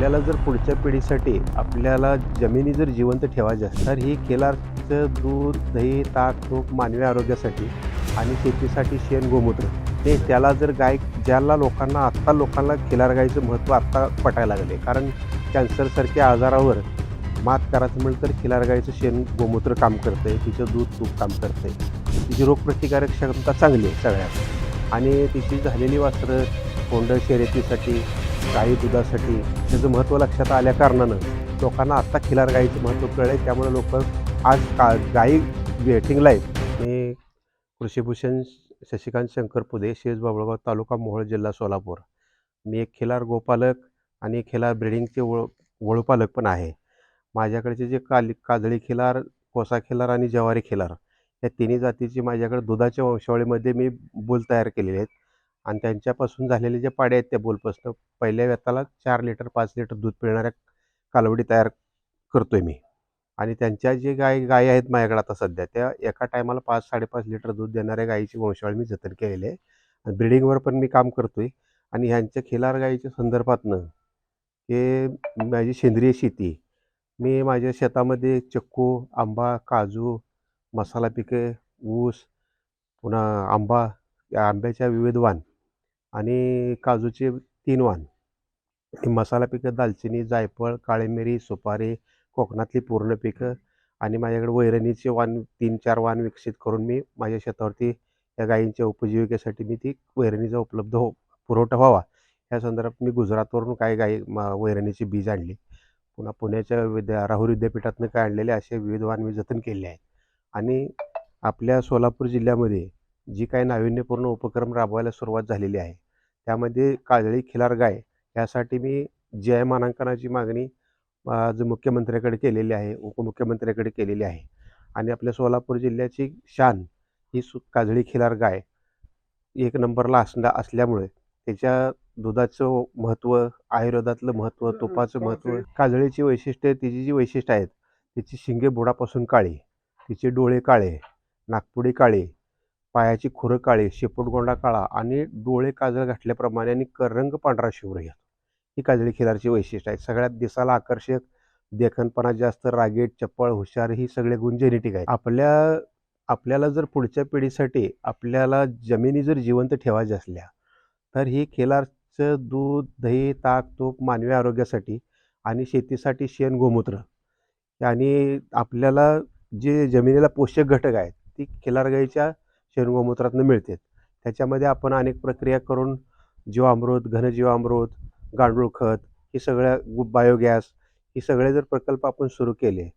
आपल्याला जर पुढच्या पिढीसाठी आपल्याला जमिनी जर जिवंत ठेवायची असेल तर ही केलारचं दूध दही ताक तूप मानवी आरोग्यासाठी आणि शेतीसाठी शेण गोमूत्र ते त्याला जर गाय ज्याला लोकांना आत्ता लोकांना खिलार गायचं महत्त्व आत्ता पटायला लागले. कारण कॅन्सरसारख्या आजारावर मात करायचं म्हटलं तर खिलार गायचं शेण गोमूत्र काम करतंय तिचं दूध तूप काम करतंय. तिची रोगप्रतिकारक क्षमता चांगली आहे सगळ्यात. आणि तिची झालेली वासरं कोंड शर्यतीसाठी गाई दुधासाठी. त्याचं महत्त्व लक्षात आल्या कारणानं लोकांना आत्ता खिलार गाईचं महत्त्व कळलं आहे त्यामुळे लोक आज का गाई वेटिंगला आहेत मी कृषीभूषण शशिकांत शंकर पुदे शेज बाबळगाव तालुका मोहोळ जिल्हा सोलापूर. मी एक खिलार गोपालक आणि खिलार ब्रिडिंगचे वळ वळूपालक पण आहे. माझ्याकडचे जे काली काजळी खिलार कोसा खिलार आणि जवारी खिलार या तिन्ही जातीची माझ्याकडे दुधाच्या वंशावळीमध्ये मी बोल तयार केलेले आहेत. आणि त्यांच्यापासून झालेले जे पाडे आहेत त्या बोलपासून पहिल्या व्यताला चार लिटर पाच लिटर दूध पिळणाऱ्या कालवडी तयार करतो आहे मी. आणि त्यांच्या जे गाय गाय आहेत माझ्याकडे आता सध्या त्या एका टायमाला पाच साडेपाच लिटर दूध देणाऱ्या गायीची वंशावळ मी जतन केलेली आहे. आणि ब्रिडिंगवर पण मी काम करतो आहे आणि ह्यांच्या खिलार गायीच्या संदर्भातनं हे माझी सेंद्रिय शेती मी माझ्या शेतामध्ये चक्कू आंबा काजू मसाला पिके ऊस पुन्हा आंबा या आंब्याच्या विविध वाण आणि काजूचे तीन वाण. मसाला पिकं दालचिनी जायफळ काळी मिरी सुपारी कोकणातली पूर्ण पिकं आणि माझ्याकडे वैरणीचे वाण तीन चार वाण विकसित करून मी माझ्या शेतावरती या गायींच्या उपजीविकेसाठी मी ती वैरणीचा उपलब्ध हो पुरवठा व्हावा. या संदर्भात मी गुजरातवरून काही गायी म वैरणीची बीज आणली. पुन्हा पुण्याच्या विद्या राहुल विद्यापीठातनं काय आणलेले असे विविध वाण मी जतन केले आहेत. आणि आपल्या सोलापूर जिल्ह्यामध्ये जी काही नाविन्यपूर्ण उपक्रम राबवायला सुरुवात झालेली आहे. त्यामध्ये काजळी खिलार गाय यासाठी मी जी आय मानांकनाची मागणी आज मुख्यमंत्र्याकडे केलेली आहे उपमुख्यमंत्र्याकडे केलेली आहे. आणि आपल्या सोलापूर जिल्ह्याची शान ही सु काजळी खिलार गाय एक नंबरला असल्या असल्यामुळे त्याच्या दुधाचं महत्त्व आयुर्वेदातलं महत्त्व तुपाचं महत्त्व काजळीची वैशिष्ट्ये तिची जी वैशिष्ट्य आहेत तिची शिंगे बुडापासून काळी तिचे डोळे काळे नागपुडी काळी पायाची खुरं काळी शेपूटगोंडा काळा आणि डोळे काजळ घातल्याप्रमाणे आणि क रंग पांढरा शिवर येतो. ही काजळी खिलारची वैशिष्ट्य आहेत सगळ्यात दिसायला आकर्षक देखणपणा जास्त रागीट चपळ हुशार ही सगळे गुण जेनेटिक आहेत. आपल्या आपल्याला जर पुढच्या पिढीसाठी आपल्याला जमिनी जर जिवंत ठेवायच्या असल्या तर ही खिलारचं दूध दही ताक तूप मानवी आरोग्यासाठी आणि शेतीसाठी शेण गोमूत्र आणि आपल्याला जे जमिनीला पोषक घटक आहेत ती खिलार गाईच्या शेणगोमूत्रातनं मिळते त्याच्यामध्ये आपण अनेक प्रक्रिया करून जीवामृत घनजीवामृत गांडूळ खत ही सगळ्या गु- बायोगॅस हे सगळे जर प्रकल्प आपण सुरू केले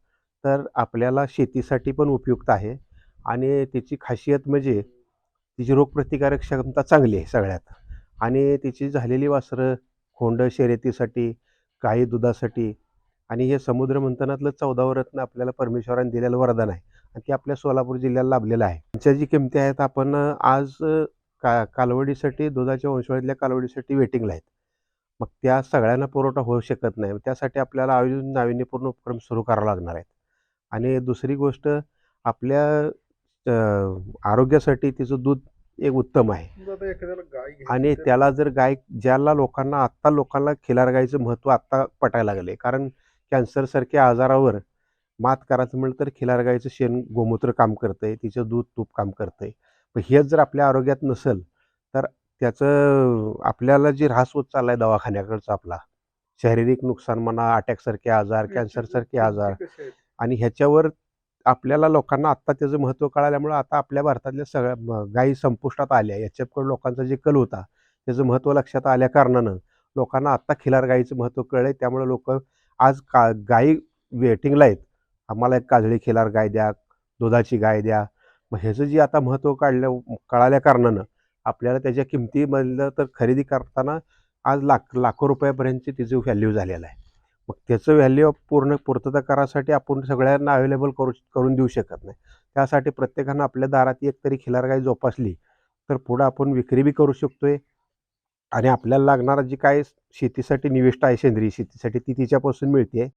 तर आपल्याला शेतीसाठी पण उपयुक्त आहे. आणि त्याची खासियत म्हणजे तिची रोगप्रतिकारक क्षमता चांगली आहे सगळ्यात. आणि तिची झालेली वासरं खोंड शर्यतीसाठी गाई दुधासाठी आणि हे समुद्र मंथनातलं चौदावं रत्न आपल्याला परमेश्वराने दिलेलं वरदान आहे. ते आपल्या सोलापूर जिल्ह्याला लाभलेलं आहे. त्यांच्या जी किमती आहेत आपण आज का कालवडीसाठी दुधाच्या वंशवाळीतल्या कालवडीसाठी वेटिंगला आहेत. मग त्या सगळ्यांना पुरवठा होऊ शकत नाही. त्यासाठी आपल्याला आयोजन नाविन्यपूर्ण उपक्रम सुरू करावा लागणार आहेत. आणि दुसरी गोष्ट आपल्या आरोग्यासाठी तिचं दूध एक उत्तम आहे. आणि त्याला जर गाय ज्याला लोकांना आत्ता लोकांना खिलार गायचं महत्त्व आत्ता पटायला लागले. कारण कॅन्सरसारख्या आजारावर मात करायचं म्हटलं तर खिलार गायचं शेण गोमूत्र काम करतंय तिचं दूध तूप काम करतंय. पण हेच जर आपल्या आरोग्यात नसेल तर त्याचं आपल्याला जी ऱ्हास होत चाललाय दवाखान्याकडचा आपला शारीरिक नुकसान म्हणा अटॅकसारखे आजार कॅन्सरसारखे आजार? आणि ह्याच्यावर आपल्याला लोकांना आत्ता त्याचं महत्त्व कळाल्यामुळं आता आपल्या भारतातल्या सगळ्या गायी संपुष्टात आल्या. याच्याकडे लोकांचा जे कल होता त्याचं महत्त्व लक्षात आल्या कारणानं लोकांना आत्ता खिलार गायीचं महत्त्व कळलं आहे त्यामुळे लोक आज का गायी वेटिंगला आहेत. आम्हाला एक काजळी खिलार गाय द्या दुधाची गाय द्या. मग ह्याचं जे आता महत्त्व काढलं कळाल्या कारणानं आपल्याला त्याच्या किमतीमधलं तर खरेदी करताना आज लाख लाखो रुपयापर्यंतची तिचं व्हॅल्यू झालेलं आहे. मग त्याचं व्हॅल्यू पूर्ण पूर्तता करायसाठी आपण सगळ्यांना अवेलेबल करू करून देऊ शकत नाही. त्यासाठी प्रत्येकानं आपल्या दारात एक तरी खिलार गाय जोपासली तर पुढं आपण विक्री बी करू शकतोय. आणि आपल्याला लागणारा जी काय शेतीसाठी निविष्ट आहे सेंद्रिय शेतीसाठी ती तिच्यापासून मिळते